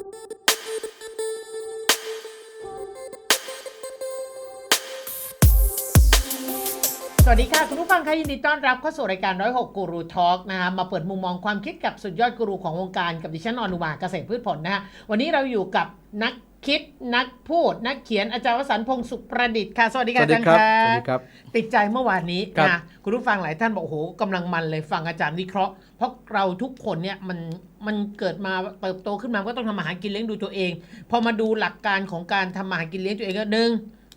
สวัสดีค่ะ คุณผู้ฟังคะยินดีต้อนรับเข้าสู่รายการ106กูรูทอล์กนะคะมาเปิดมุมมองความคิดกับสุดยอดกูรูของวงการกับดิฉันอนุมาเกษตรพืชผลนะฮะวันนี้เราอยู่กับนัก คิดนักพูดนักเขียนอาจารย์วสันต์พงศ์สุขประดิษฐ์ค่ะ สวัสดีสค่ะวัสอาดีจารย์ครับค่ะสวัสดีครับ ติดใจเมื่อวานนี้ครับนะคุณผู้ฟังหลายท่านบอกโอ้โหกำลังมันเลยฟังอาจารย์วิเคราะห์ เพราะเราทุกคนเนี่ยมันมันเกิดมาเติบโตขึ้นมาก็ต้องทำมาหากินเลี้ยงดูตัวเอง พอมาดูหลักการของการทำมาหากินเลี้ยงตัวเองก็หนึ่ง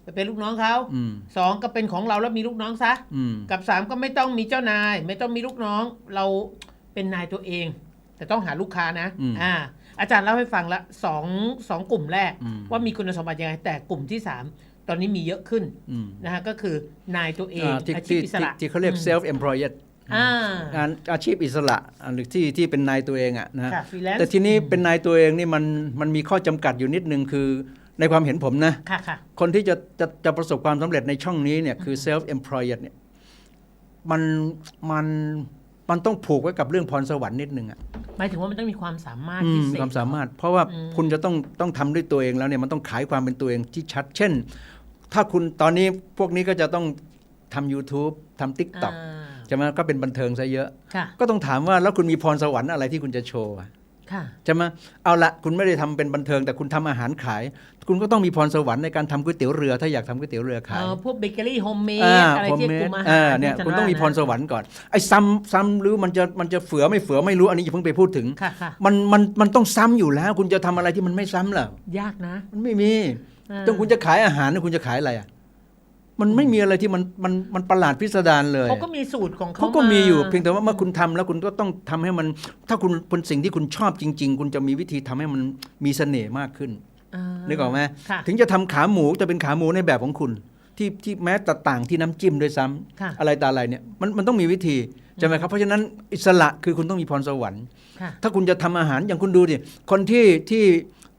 ไปเป็นลูกน้องเขาอืมสองก็เป็นของเราแล้วมีลูกน้องซะอืมกับสามก็ไม่ต้องมีเจ้านาย ไม่ต้องมีลูกน้อง เราเป็นนายตัวเอง แต่ต้องหาลูกค้านะอืมอ่า อาจารย์เล่าให้ฟังละสองสองกลุ่มแรกอืมว่ามีคุณสมบัติยังไง แต่กลุ่มที่สามตอนนี้มีเยอะขึ้นอืมนะฮะก็คือนายตัวเองอ่าที่อาชีที่พอิสที่ระที่เขาเรียกอืม self employed อ่างานอาชีพอิสระอ่าหรือที่ที่เป็นนายตัวเองอะนะฮะค่ะ freelance แต่ทีนี้เป็นนายตัวเองนี่มันมันมีข้อจำกัดอยู่นิดนึงคือในความเห็นผมนะค่ะค่ะคนที่จะจะจะประสบความสำเร็จในช่องนี้เนี่ยคือ self employed เนี่ยมันมัน มันต้องผูกไว้กับเรื่องพรสวรรค์นิดนึงอะหมายถึงว่ามันต้องมีความสามารถอืพิมเศษความสามารถ เพราะว่าอืมคุณจะต้องต้องทำด้วยตัวเองแล้วเนี่ยมันต้องขายความเป็นตัวเองที่ชัด เช่น ถ้าคุณตอนนี้พวกนี้ก็จะต้องทำ YouTube ทำ TikTok อ่าใช่ไหมก็เป็นบันเทิงซะเยอะค่ะก็ต้องถามว่าแล้วคุณมีพรสวรรค์อะไรที่คุณจะโชว์ อะค่ะใช่ไหมเอาละคุณไม่ได้ทำเป็นบันเทิงแต่คุณทำอาหารขาย คุณก็ต้องมีพรสวรรค์ในการทำก๋วยเตี๋ยวเรือถ้าอยากทำก๋วยเตี๋ยวเรือขายเอ่อพวกเบเกอรี่โฮมเมดอ่าอะไรผมที่เมกลุ่ดมอาหารอ่าเนี่ยที่คุณต้องมีจะพรสวรรค์ก่อนไอ้ซ้ำซ้ำหรือมันจะมันจะเฟือไม่เฟือไม่รู้อันนี้อย่าเพิ่งไปพูดถึงค่ะค่ะมันมันมันต้องซ้ำอยู่แล้ว คุณจะทำอะไรที่มันไม่ซ้ำล่ะยากนะ มันไม่มีอ่าจนคุณจะขายอาหารเนี่ยคุณจะขายอะไรอะ มันไม่มีอะไรที่มันมันมันประหลาดพิสดารเลยเขาก็มีสูตรของเขาเขาก็มีอยู่าเพียงแต่ว่าเมื่อคุณทำแล้วคุณก็ต้องทำให้มัน ถ้าคุณเป็นสิ่งที่คุณชอบจริง ๆ คุณจะมีวิธีทำให้มันมีเสน่ห์มากขึ้นอ่านึกออกไหมค่ะถึงจะทำขาหมูจะเป็นขาหมูในแบบของคุณ ที่ที่แม้แต่ต่างที่น้ำจิ้มด้วยซ้ำค่ะอะไรตาอะไรเนี่ยมันมันต้องมีวิธีใช่ไหมครับเพราะฉะนั้นอิสระคือคุณต้องมีพรสวรรค์ค่ะถ้าคุณจะทำอาหารอย่างคุณดูดิคนที่ที่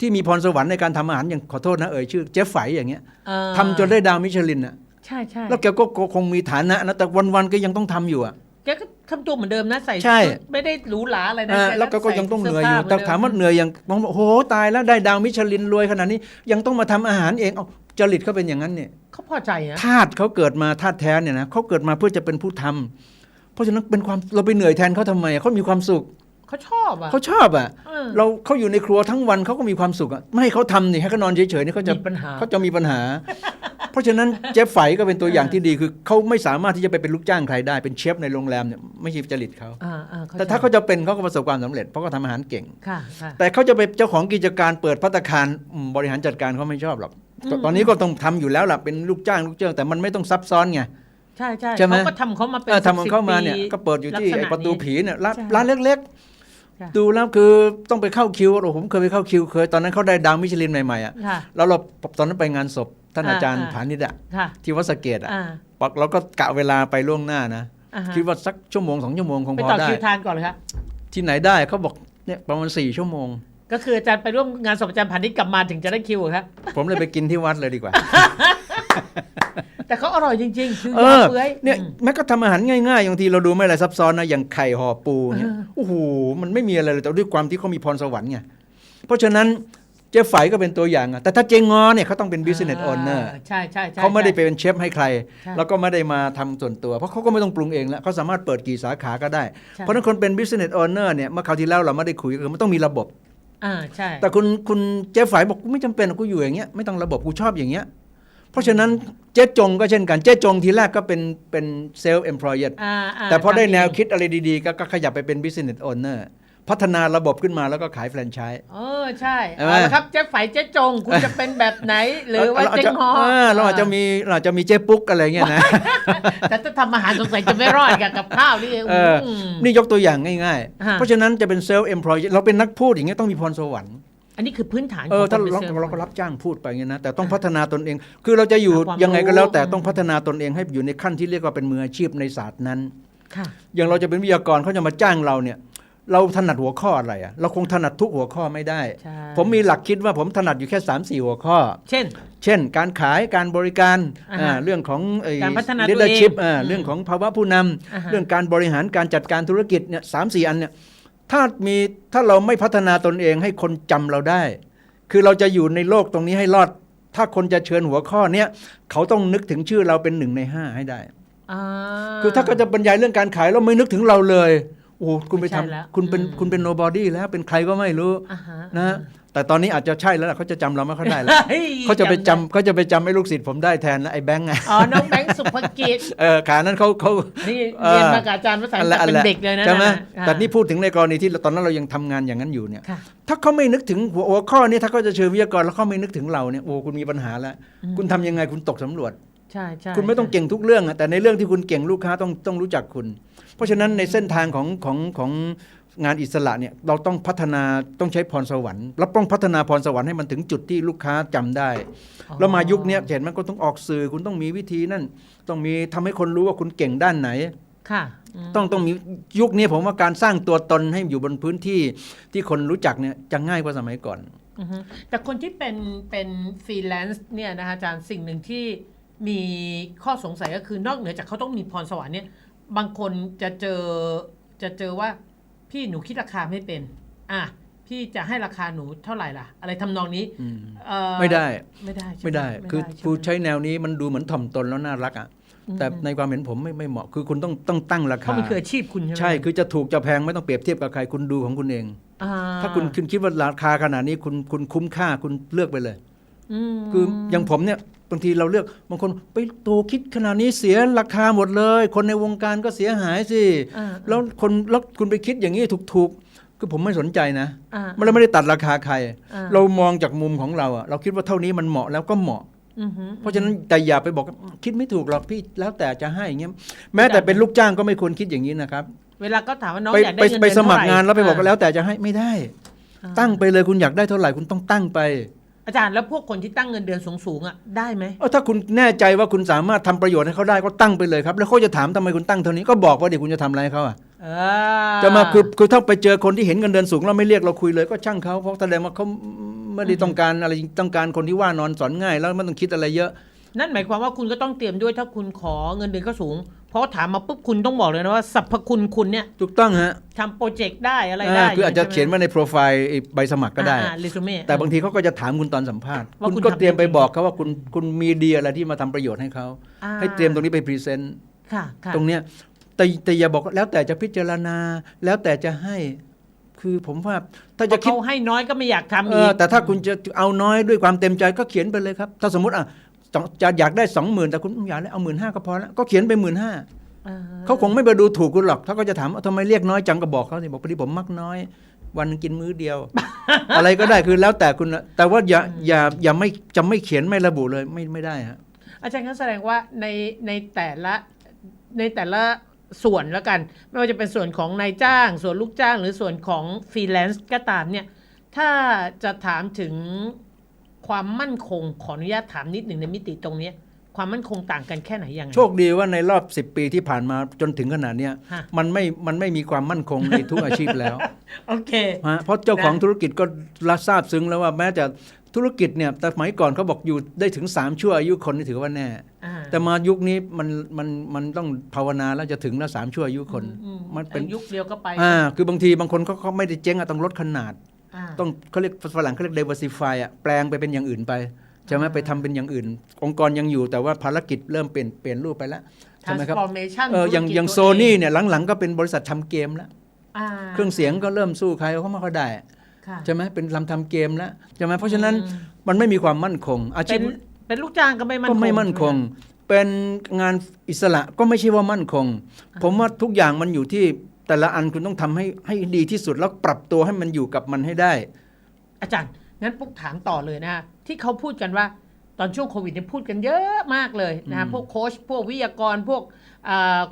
ที่มีพรสวรรค์ในการทำอาหารอย่างขอโทษนะเอ่ยชื่อเจ๊ไฝอย่างเงี้ยเอ่อทำจนได้ดาวมิชลินอะ ใช่ใช่แล้วแกก็ก็คงมีฐานะนะแต่วันๆก็ยังต้องทำอยู่อะแกก็ทำตัวเหมือนเดิมนะใส่ใช่ชุดไม่ได้หรูหราอะไรนะอ่าแแล้วก็ก็ยังต้องเหนื่อยอยู่ใส่แต่เสื้ผ้ถามว่าเหนื่อยอย่างบางบอกโอ้โหตายแล้วได้ดาวมิชลินรวยขนาดนี้ยังต้องมาทำอาหารเองเอาจริตเขาเป็นอย่างนั้นเนี่ยเขาพอใจนะธาตุเขาเกิดมาธาตุแท้เนี่ยนะเขาเกิดมาเพื่อจะเป็นผู้ทำเพราะฉะนั้นเป็นความเราไปเหนื่อยแทนเขาทำไมเขามีความสุขเขาชอบอะเขาชอบอะเออเราเขาอยู่ในครัวทั้งวันเขาก็มีความสุขอะไม่ให้เขาทำนี่ให้เขานอนเฉยๆนี่เขาจะมีปัญหาเขาจะมีปัญหา เพราะฉะนั้นเจ๊ไฝก็เป็นตัวอย่างที่ดีคือเขาไม่สามารถที่จะไปเป็นลูกจ้างใครได้เป็นเชฟในโรงแรมเนี่ยไม่ใช่จริตเขาอ่าอ่าแต่ถ้าเขาจะเป็นเขาก็ประสบความสำเร็จเพราะเขาทำอาหารเก่งค่ะค่ะแต่เขาจะไปเจ้าของกิจการเปิดพัตตาคารอืมบริหารจัดการเขาไม่ชอบหรอกอืมตอนนี้ก็ต้องทำอยู่แล้วล่ะเป็นลูกจ้างลูกเจ้างแต่มันไม่ต้องซับซ้อนไงใช่ใช่ใช่ไหมเขาก็ทำเขามาเป็นเออทำของเข้ามาเนี่ยสิบก็เปิดอยู่ที่ลักษณไอ้ประตูผีเนี่ยร้านใช่ร้านเล็กค่ะๆดูแล้วคือต้องไปเข้าคิวโอ้ผมเคยไปเข้าคิวเคย ตอนนั้นเขาได้ดาวมิชลินใหม่ๆอะค่ะแล้วเราตอนนั้นไปงานศพ ท่านอ่าอาจารย์อ่าผานิดอะค่ะที่วัดสะเกตอะอ่าปักเราก็กะเวลาไปล่วงหน้านะอ่าฮะคิดว่าสักชั่วโมงสองชั่วโมงคงไปพอต่อได้คิวทานก่อนเลยครับที่ไหนได้เขาบอกเนี่ยประมาณสี่ชั่วโมง ก็คืออาจารย์ไปร่วมงานศพอาจารย์พานิชกลับมาถึงจะได้คิวเหรอครับผมเลยไปกินที่วัดเลยดีกว่าแต่เขาอร่อยจริงๆ คือเอยาอเฟื้อยเนี่ยอืมแม้ก็ทำอาหารง่ายๆบางทีเราดูไม่อะไรซับซ้อนนะอย่างไข่ห่อปูเนี่ยเออโอ้โหมันไม่มีอะไรเลยแต่ด้วยความที่เขามีพรสวรรค์ไงเพราะฉะนั้น เจ๊ไฝก็เป็นตัวอย่างอะแต่ถ้าเจงงอเนี่ยเขาต้องเป็น business owner าใช่ใช่ใช่ เขาไม่ได้ไปใช่เป็นเชฟให้ใคร ใช่แล้วก็ไม่ได้มาทำส่วนตัว เพราะเขาก็ไม่ต้องปรุงเองแล้วเขาสามารถเปิดกี่สาขาก็ได้ ใช่ เพราะฉะนั้นคนเป็น business owner เนี่ยเมื่อคราวที่แล้วเราไม่ได้คุยก็คือมันต้องมีระบบ อ่าใช่ แต่คุณคุณเจ๊ไฝบอกกูไม่จำเป็นกูอยู่อย่างเงี้ยไม่ต้องระบบกูชอบอย่างเงี้ยเพราะฉะนั้นเจ๊จงก็เช่นกันเจ๊จงทีแรกก็เป็นเป็นเซลล์เอ็มพลอยอ่าาแต่พอได้ทำเงแนวคิดอะไรดีๆ ก็ก็ขยับไปเป็น business owner พัฒนาระบบขึ้นมาแล้วก็ขายแฟรนไชส์เออใช่ใช่ไหมเอาละครับเจ๊ไฝเจ๊จง คุณจะเป็นแบบไหน หรือว่าเราอาจเจ๊จะงฮอเออเราอาจจะมีเราอาจจะมีเจ๊ปุ๊กอะไรเงี้ยนะแต่ถ้าทำอาหารสงสัยจะไม่รอดกับกับข้าวนี่เออมนี่ยกตัวอย่างง่ายฮะๆเพราะฉะนั้นจะเป็นเซลล์เอ็มพลอยเราเป็นนักพูดอย่างเงี้ยต้องมีพรสวรรค์อันนี้คือพื้นฐานเออของถ้าคนเราเป็นซลล์เราก็รับจ้างพูดไปอย่างเงี้ยนะแต่ต้องพัฒนาตนเอง คือเราจะอยู่หาความยังไงก็แล้วแต่รู้ต้องพัฒนาตนเองให้อยู่ในขั้นที่เรียกว่าเป็นมืออาชีพในศาสตร์นั้นค่ะอย่างเราจะเป็นวิทยากรเขาจะมาจ้างเราเนี่ย เราถนัดหัวข้ออะไรอะเราคงถนัดทุกหัวข้อไม่ได้ ใช่ ผมมีหลักคิดว่าผมถนัดอยู่แค่3ามสี่หัวข้อ เช่น เช่น การขายการบริการอ่าฮะอ่าเรื่องของการพัฒนาตัวเอง leadership อ่าอืมเรื่องของภาวะผู้นำอ่าฮะ เรื่องการบริหารการจัดการธุรกิจเนี่ยสามสี่อันเนี่ยถ้ามีถ้าเราไม่พัฒนาตนเองให้คนจำเราได้ คือเราจะอยู่ในโลกตรงนี้ให้รอด ถ้าคนจะเชิญหัวข้อเนี้ยเขาต้องนึกถึงชื่อเราเป็นหนึ่งในห้าให้ได้ อ่าคือถ้าเขาจะบรรยายเรื่องการขายแล้วไม่นึกถึงเราเลยโอ้โหคุณไปไม่ใช่แล้ว ทำคุณเป็นอืมคุณเป็นโนบอดี้แล้วเป็นใครก็ไม่รู้อ่าฮะนะแต่ตอนนี้อาจจะใช่แล้วล่ะเขาจะจำเราไม่ค่อยได้แล้วฮ้ยเขาจะไปจำด้เขาจะไปจำไอ้ลูกศิษย์ผมได้แทนแล้วไอ้แบงค์ไงอ๋อน้องแบงค์สุภกิจเออขานั้นเขาเขา นี่เออเรียนมากับอาจารย์ภาษาอังกฤษเป็นเด็กเลยนะใช่ไหมอ่าแต่นี่พูดถึงในกรณีที่ตอนนั้นเรายังทำงานอย่างนั้นอยู่เนี่ย ค่ะ ถ้าเขาไม่นึกถึงหัวหัวข้อนี้ถ้าเขาจะเชิญวิทยากรแล้วเขาไม่นึกถึงเราเนี่ยโอ้คุณมีปัญหาแล้ว อืม คุณทำยังไงคุณตกสำรวจ ใช่ใช่คุณไม่ต้องเก่งทุกเรื่องอะแต่ในเรื่องที่คุณเก่งลูกค้าต้องต้องรู้จักคุณ เพราะฉะนั้นในเส้นทางของของของงานอิสระเนี่ยเราต้องพัฒนาต้องใช้พรสวรรค์แล้วต้องพัฒนาพรสวรรค์ให้มันถึงจุดที่ลูกค้าจำได้ แล้วมายุคเนี้ยเห็นไหมันก็ต้องออกสื่อคุณต้องมีวิธีนั่นต้องมีทำให้คนรู้ว่าคุณเก่งด้านไหนค่ะมต้องต้องมียุคนี้ผมว่าการสร้างตัวตนให้อยู่บนพื้นที่ที่คนรู้จักเนี่ยจะง่ายกว่าสมัยก่อนอือฮึแต่คนที่เป็นเป็นฟรีแลนซ์เนี่ยนะคะอาจารย์สิ่งหนึ่งที่ มีข้อสงสัยก็คือนอกเหนือจากเขาต้องมีพรสวรรค์เนี่ย บางคนจะเจอจะเจอว่าพี่หนูคิดราคาไม่เป็น อะพี่จะให้ราคาหนูเท่าไหร่ล่ะ อะไรทำนองนี้อืมเอ่อไม่ได้ไม่ได้ใช่หไม่ได้ คือใช่ไหมคือใช้แนวนี้มันดูเหมือนถ่อมตนแล้วน่ารักอะแต่ในความเห็นผมไม่ไม่เหมาะคือคุณต้องต้องตั้งราเพคาราะมันคืออาชีพคุณใช่ไหมใช่คือจะถูกจะแพงไม่ต้องเปรียบเทียบกับใครคุณดูของคุณเองอ่ถ้าคุณคุณคิดว่าราคาขนาดนี้คุณคุณคุ้มค่าคุณเลือกไปเลยม คืออย่างผมเนี่ยบางทีเราเลือกบางคนไปโตคิดขนาดนี้เสียราคาหมดเลย คนในวงการก็เสียหายสิอ่าแล้วคนแล้วคุณไปคิดอย่างนี้ถูกๆคือผมไม่สนใจนะอ่ามันเราไม่ได้ตัดราคาใครอ่าเรามองจากมุมของเราอะเราคิดว่าเท่านี้มันเหมาะแล้วก็เหมาะอือฮึเพราะฉะนั้นแต่อย่าไปบอกคิดไม่ถูกหรอกพี่แล้วแต่จะให้อย่างเงี้ยแม้แต่เป็นลูกจ้างก็ไม่ควรคิดอย่างนี้นะครับเวลาก็ถามว่าน้องไปอยากได้ไปเงินไปเดือนสมัครงานเท่แล้วไปบอกว่าอ่แล้วแต่จะให้ไม่ได้อ่าตั้งไปเลยคุณอยากได้เท่าไหร่คุณต้องตั้งไป อาจารย์แล้วพวกคนที่ตั้งเงินเดือนสูงๆอะได้ไหมเออถ้าคุณแน่ใจว่าคุณสามารถทำประโยชน์ให้เขาได้ก็ตั้งไปเลยครับแล้วเขาจะถามทำไมคุณตั้งเท่านี้ก็บอกว่าเดี๋ยวคุณจะทำอะไรให้เขาอะเออจะมาคือคือถ้าไปเจอคนที่เห็นเงินเดือนสูงแล้วไม่เรียกเราคุยเลยก็ช่างเขาเพราะแสดงว่าเขาไม่ได้ต้องการอะไรต้องการคนที่ว่านอนสอนง่าย แล้วไม่ต้องคิดอะไรเยอะ นั่นหมายความว่าคุณก็ต้องเตรียมด้วยถ้าคุณขอเงินเดือนก็สูง เพราะถามมาปุ๊บคุณต้องบอกเลยนะว่าสรรพคุณคุณเนี่ยถูกต้องฮะทำโปรเจกต์ได้อะไรได้อ่าคืออาจจะเขียนไว้ในโปรไฟล์ไอ้ใบสมัครก็ได้เรซูเม่แต่บางทีเขาก็จะถามคุณตอนสัมภาษณ์ว่าคุณคุณก็ทำเตรียมไปจริงๆบอกเขาว่าคุณคุณมีดีอะไรที่มาทำประโยชน์ให้เขาอ่าให้เตรียมตรงนี้ไปพรีเซนต์ค่ะค่ะตรงเนี้ยแต่แต่อย่าบอกว่าแล้วแต่จะพิจารณาแล้วแต่จะให้คือผมว่าถ้าเพจะราะคิดเขาให้น้อยก็ไม่อยากทำเออีอกแต่ถ้าคุณจะเอาน้อยด้วยความเต็มใจก็เขียนไปเลยครับ ถ้าสมมติอะต้อง จะอยากได้สองหมื่นแต่คุณอยากได้เอาหมื่นห้าก็พอแล้วก็เขียนไปหมื่นห้าอ่เขาคงไม่ไปดูถูกคุณหรอกถ้าก็จะถามว่าทำไมเรียกน้อยจังก็บอกเขาสิบอกพอดีผมมักน้อย วันหนึงกินมื้อเดียว อะไรก็ได้คือแล้วแต่คุณนะแต่ว่าอย่าอย่าอย่าไม่จะไม่เขียนไม่ระบุเลยไม่ไม่ได้ฮะอาจารย์ก็แสดงว่าในในแต่ละในแต่ละส่วนแล้วกัน ไม่ว่าจะเป็นส่วนของนายจ้าง ส่วนลูกจ้าง หรือส่วนของฟรีแลนซ์ก็ตามเนี่ยถ้าจะถามถึง ความมั่นคงขออนุญาตถามนิดหนึ่งในมิติตรงเนี้ยความมั่นคงต่างกันแค่ไหนยังไง โชคดีว่าในรอบ 10 ปีที่ผ่านมาจนถึงขนาดเนี้ยฮะ มันไม่มันไม่มีความมั่นคงในทุกอาชีพแล้วโอเค ฮะเพราะเจ้าของนะธุรกิจก็รับทราบซึ้งแล้วว่าแม้จะธุรกิจเนี่ยแต่สมัยก่อนเขาบอกอยู่ได้ถึง 3 ชั่วอายุคนนี่ถือว่าแน่ อ่า แต่มายุคนี้มันมันมันต้องภาวนาแล้วจะถึงแล้วสามชั่วอายุคนอืมันเป็น ยุคเดียวก็ไป อ่า คือบางทีบางคนเขาเขาไม่ได้เจ๊งอะต้องลดขนาดา ต้องเขาเรียกฝรั่งเขาเรียก diversify อะแปลงไปเป็นอย่างอื่นไปใช่ไหมอ่าไปทำเป็นอย่างอื่น องค์กรยังอยู่แต่ว่าภารกิจเริ่มเปลี่ยนเปลี่ยนรูปไปแล้วใช่ไหมครับ transformation เอออย่างธุรกิจอย่างโซตัวเนี่เนี่ยหลังๆ ก็เป็นบริษัททำเกมแล้วอ่าเครื่องเสียงก็เริ่มสู้ใครเขาไม่ค่อยได้ค่ะใช่ไหมเป็นทำทำเกมแล้วใช่ไหมเพราะฉะนั้นอืมมันไม่มีความมั่นคง อาชีเป็พนเป็นลูกจ้างก็ไม่มั่นคก็งไม่มั่นคง เป็นงานอิสระก็ไม่ใช่ว่ามั่นคง ผมว่าทุกอย่างมันอยู่ที่ แต่ละอันคุณต้องทำให้ให้ดีที่สุดแล้วปรับตัวให้มันอยู่กับมันให้ได้ อาจารย์งั้นปุ๊กถามต่อเลยนะฮะที่เขาพูดกันว่าตอนช่วงโควิดเนี่ยพูดกันเยอะมากเลยนะฮะอืมพวกโค้ชพวกวิทยากรพวก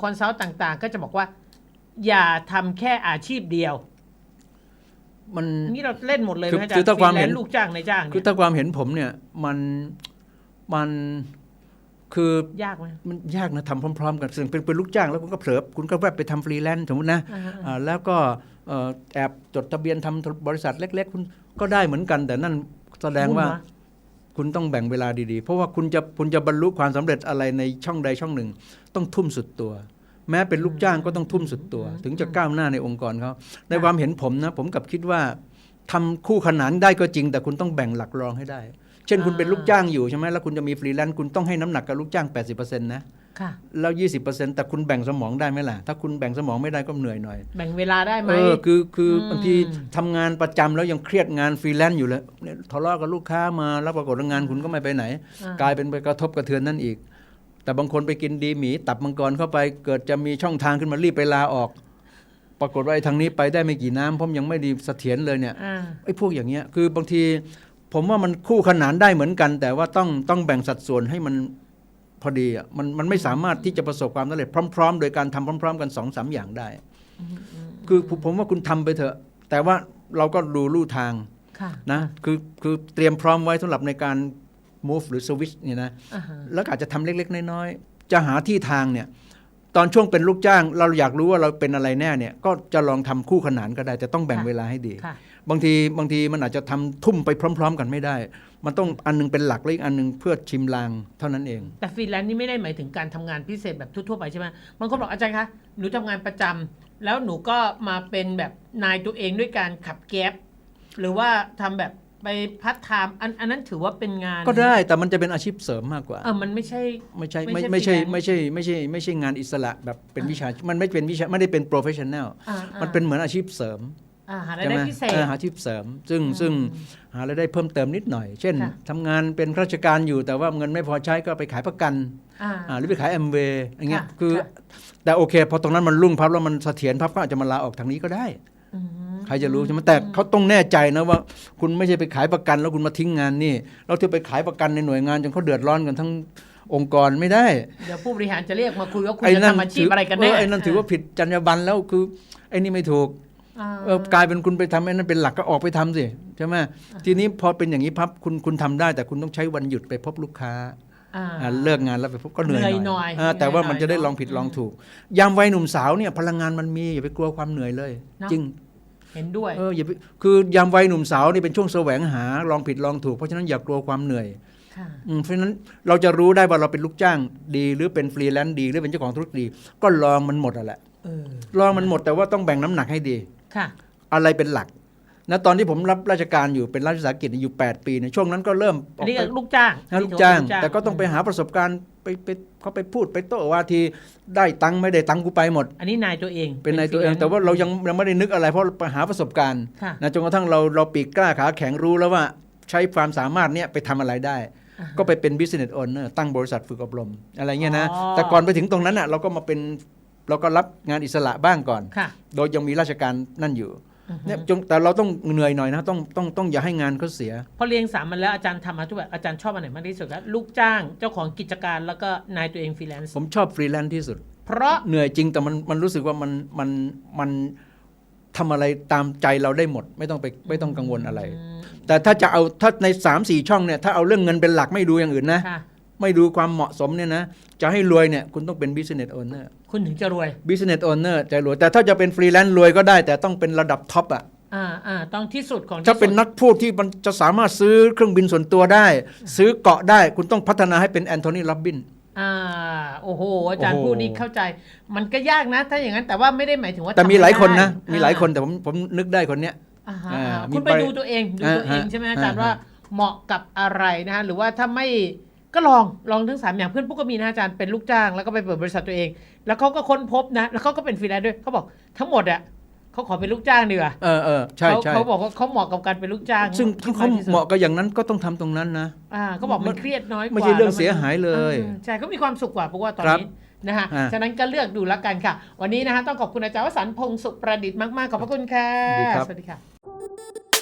คอนซัลท์ต่างๆ ก็จะบอกว่า อย่าทำแค่อาชีพเดียว มันนี่เราเล่นหมดเลยคือไหมอาจารย์คือถ้าความเห็นฟรีแลซ์ลูกจ้างในายจ้างคือเนี่ยถ้าความเห็นผมเนี่ยมันมัน คือยากไหมมันยากนะทำพร้อม ๆ กันซึ่งเป็นเป็นลูกจ้างแล้วคุณก็เผลอคุณก็แวบไปทำฟรีแลนซ์สมมตินะอ่าอ่าแล้วก็เอ่อแอบจดทะเบียนทำบริษัทเล็ก ๆ คุณก็ได้เหมือนกัน แต่นั่นแสดงว่าวุ่นวะคุณต้องแบ่งเวลาดีๆ เพราะว่าคุณจะคุณจะบรรลุความสำเร็จอะไรในช่องใดช่องหนึ่ง ต้องทุ่มสุดตัว แม้เป็นลูกจ้างก็ต้องทุ่มสุดตัว ถึงจะก้าวหน้าในองค์กรเขาในความเห็นผมนะ ผมกลับคิดว่าทำคู่ขนานได้ก็จริง แต่คุณต้องแบ่งหลักรองให้ได้ เช่นคุณเป็นลูกจ้างอยู่ใช่ไหมแล้วคุณจะมีฟรีแลนซ์คุณต้องให้น้ำหนักกับลูกจ้าง 80%นะค่ะแล้ว20%แต่คุณแบ่งสมองได้ไหมล่ะ ถ้าคุณแบ่งสมองไม่ได้ก็เหนื่อยหน่อย แบ่งเวลาได้ไหมเออคือคืออืมบางทีทำงานประจำแล้วยังเครียดงานฟรีแลนซ์อยู่เลยเนี่ยทะเลาะกับลูกค้ามาแล้วปรากฏว่างานคุณก็ไม่ไปไหนอ่ากลายเป็นไปกระทบกระเทือนนั่นอีก แต่บางคนไปกินดีหมี ตับมังกรเข้าไป เกิดจะมีช่องทางขึ้นมารีบไปลาออก ปรากฏว่าไอ้ทางนี้ไปได้ไม่กี่น้ำเพราะยังไม่ดีเสถียรเลยเนี่ยอ่าไอ้พวกอย่างเงี้ยคือบางที ผมว่ามันคู่ขนานได้เหมือนกัน แต่ว่าต้องต้องแบ่งสัดส่วนให้มันพอดีอะมันมันไม่สามารถที่จะประสบความสำเร็จพร้อม ๆ โดยการทำพร้อม ๆ กันสองสามอย่างได้ คือผมผมว่าคุณทำไปเถอะ แต่ว่าเราก็ดูลู่ทางค่ะนะคือคือเตรียมพร้อมไว้สำหรับในการ move หรือ switch เนี่ยนะอ่าฮะแล้วก็อาจจะทำเล็ก ๆ น้อยๆ จะหาที่ทางเนี่ย ตอนช่วงเป็นลูกจ้าง เราอยากรู้ว่าเราเป็นอะไรแน่เนี่ย ก็จะลองทำคู่ขนานก็ได้แต่ต้องแบ่งเวลาให้ดีค่ะ บางทีบางทีมันอาจจะทำทุ่มไปพร้อม ๆ กันไม่ได้ มันต้องอันหนึงเป็นหลักแล้วอีกอันหนึงเพื่อชิมลางเท่านั้นเอง แต่ฟรีแลนซ์นี่ไม่ได้หมายถึงการทำงานพิเศษแบบทั่วๆไปใช่ไหมบางคนบอกอาจารย์คะหนูทำงานประจำแล้วหนูก็มาเป็นแบบนายตัวเองด้วยการขับแก๊บหรือว่าทำแบบไปพัฒไทม์อันอันนั้นถือว่าเป็นงาน ก็ได้แต่มันจะเป็นอาชีพเสริมมากกว่าเออมันไม่ใช่ไม่ใช่ไม่ไม่ใช่ไม่ใช่ freelance ไม่ใช่ไม่ใช่ไม่ใช่งานอิสระแบบเป็นวิชา มันไม่เป็นวิชาไม่ได้เป็น professional อ่าอ่ามันเป็นเหมือนอาชีพเสริมอ่า หารายใช่ได้ไหมพิเศษเออหาอาชีพเสริม ซึ่งซึ่งหารายได้เพิ่มเติมนิดหน่อย เช่นค่ะทำงานเป็นข้าราชการอยู่แต่ว่าเงินไม่พอใช้ก็ไปขายประกันอ่าอ่าหรือไปขายแอมเวย์อย่างเงี้ยค่ะคือค่ะแต่โอเคพอตรงนั้นมันรุ่งพับแล้วมันเสถียรพับก็อาจจะมาลาออกทางนี้ก็ได้อืมใครจะรู้ใช่ไหมแต่เขาต้องแน่ใจนะว่า คุณไม่ใช่ไปขายประกัน แล้วคุณมาทิ้งงานนี่เราที่ไปขายประกันในหน่วยงานจนเขาเดือดร้อนกันทั้งองค์กรไม่ได้ เดี๋ยวผู้บริหารจะเรียกมาคุยว่าคุณไอ้จะนั่นทำอาชีพอะไรกันแน่เไอ้นั่นถือว่าผิดจรรยาบรรณแล้วคือไอ้นี่ไม่ถูกอ่า เออกลายเป็นคุณไปทำไอ้นั่นเป็นหลักก็ออกไปทำสิใช่ไหมทีนี้พอเป็นอย่างนี้พับคุณคุณทำได้ แต่คุณต้องใช้วันหยุดไปพบลูกค้าอ่าอ่าเลิกงานแล้วไปพบก็เหนื่อยเหนื่อยหหน่น่ออยยอ่าแต่ว่ามันจะได้เหนื่อยหน่อยลองผิดเนอะลองถูก ยามวัยหนุ่มสาวเนี่ยพลังงานมันมีอย่าไปกลัวความเหนื่อยเลยเนอะจริงเห็นด้วยเอออย่าไปคือยามวัยหนุ่มสาวนี่เป็นช่วงแสวงหาลองผิดลองถูก เพราะฉะนั้นอย่ากลัวความเหนื่อยค่ะอืมเพราะฉะนั้นเราจะรู้ได้ว่าเราเป็นลูกจ้างดีหรือเป็นฟรีแลนซ์ดี หรือเป็นเจ้าของธุรกิจดี ก็ลองมันหมดอะแหละเออลองมันหมดแต่ว่าต้องแบ่งน้ำหนักให้ดีค่ะ อะไรเป็นหลักนะตอนที่ผมรับราชการอยู่เป็นรัฐวิสาหกิจอยู่ 8 ปีในยช่วงนั้นก็เริ่มอันนี้ไปก็ลูกจ้างนะลูกจ้าง แต่ก็ต้องไปหาประสบการณ์ไปไปเขาไปพูดไปโต้วาทีได้ตังค์ไม่ได้ตังค์กูไปหมด อันนี้นายตัวเอง เป็นในตัวเอง แต่ว่าเรายังยังไม่ได้นึกอะไรเพราะไปหาประสบการณ์ค่ะนะจนกระทั่งเราเราปีกกล้าขาแข็งรู้แล้วว่าใช้ความสามารถเนี้ยไปทำอะไรได้อ่าฮะก็ไปเป็น business owner ตั้งบริษัทฝึกอบรม อะไรเงี้ยนะอ๋อแต่ก่อนไปถึงตรงนั้นอะเราก็มาเป็น เราก็รับงานอิสระบ้างก่อนค่ะโดยยังมีราชการนั่นอยู่อือฮึเนี่ยจงแต่เราต้องเหนื่อยหน่อยนะต้องต้องต้องอย่าให้งานเขาเสีย พอเรียงสามมันแล้วอาจารย์ทำมาทุกแบบอาจารย์ชอบอันไหนมากที่สุดครับลูกจ้างเจ้าของกิจการแล้วก็นายตัวเองฟรีแลนซ์ผมชอบฟรีแลนซ์ที่สุด เพราะเหนื่อยจริงแต่มันมันรู้สึกว่ามันมันมันทำอะไรตามใจเราได้หมด ไม่ต้องไปไม่ต้องกังวลอะไร แต่ถ้าจะเอาถ้าใน3ามสี่ช่องเนี่ยถ้าเอาเรื่องเงินเป็นหลักไม่ดูอย่างอื่นนะค่ะ ไม่ดูความเหมาะสมเนี่ยนะจะให้รวยเนี่ยคุณต้องเป็น business owner คุณถึงจะรวย business owner จะรวย แต่ถ้าจะเป็นฟรีแลนซ์รวยก็ได้ แต่ต้องเป็นระดับท็อปอะอ่าอ่าต้องที่สุดของที่ถ้าเป็นสุดนักพูดที่มันจะสามารถซื้อเครื่องบินส่วนตัวได้ ซื้อเกาะได้คุณต้องพัฒนาให้เป็นแอนโทนีโรบบินอ่าโอ้โห อาจารย์โอ้โหพูดนี่เข้าใจ มันก็ยากนะ ถ้าอย่างนั้นแต่ว่าไม่ได้หมายถึงว่าแต่มีหลายคนนะทำไได้มีหลายคนแต่ผมผมนึกได้คนเนี้ยอ่าฮะอ่าอ่ามีคุณไปไปดูตัวเองดูตัวเองอ่าฮะใช่ไหมอาจารย์อ่าฮะว่าเหมาะกับอะไรนะฮะหรือว่าถ้าไม่ ก็ลองลองทั้งสามอย่างเพื่อนปุ๊กก็มีนะอาจารย์เป็นลูกจ้างแล้วก็ไปเปิดบริษัทตัวเอง แล้วเขาก็ค้นพบนะ แล้วเขาก็เป็นฟรีแลนซ์ด้วยเขาบอกทั้งหมดอะเขาขอเป็นลูกจ้างดีกว่าเออเออใช่เขาใช่เขาบอกว่าเขาเหมาะกับการเป็นลูกจ้างซึ่งถ้าเขาที่สุดเหมาะกับอย่างนั้นก็ต้องทำตรงนั้นนะอ่าเขาบอกมันเครียดน้อยกว่าไม่ใช่เรื่องแล้วนเสียหายเลย ออใช่เขามีความสุขกว่าเพราะว่าตอนครับนี้นะฮะอ่า ฉะนั้นก็เลือกดูแล้วกันค่ะ วันนี้นะฮะต้องขอบคุณอาจารย์วสันต์พงศ์สุประดิษฐ์มากๆขอบพระคุณค่ะดีครับสวัสดีค่ะ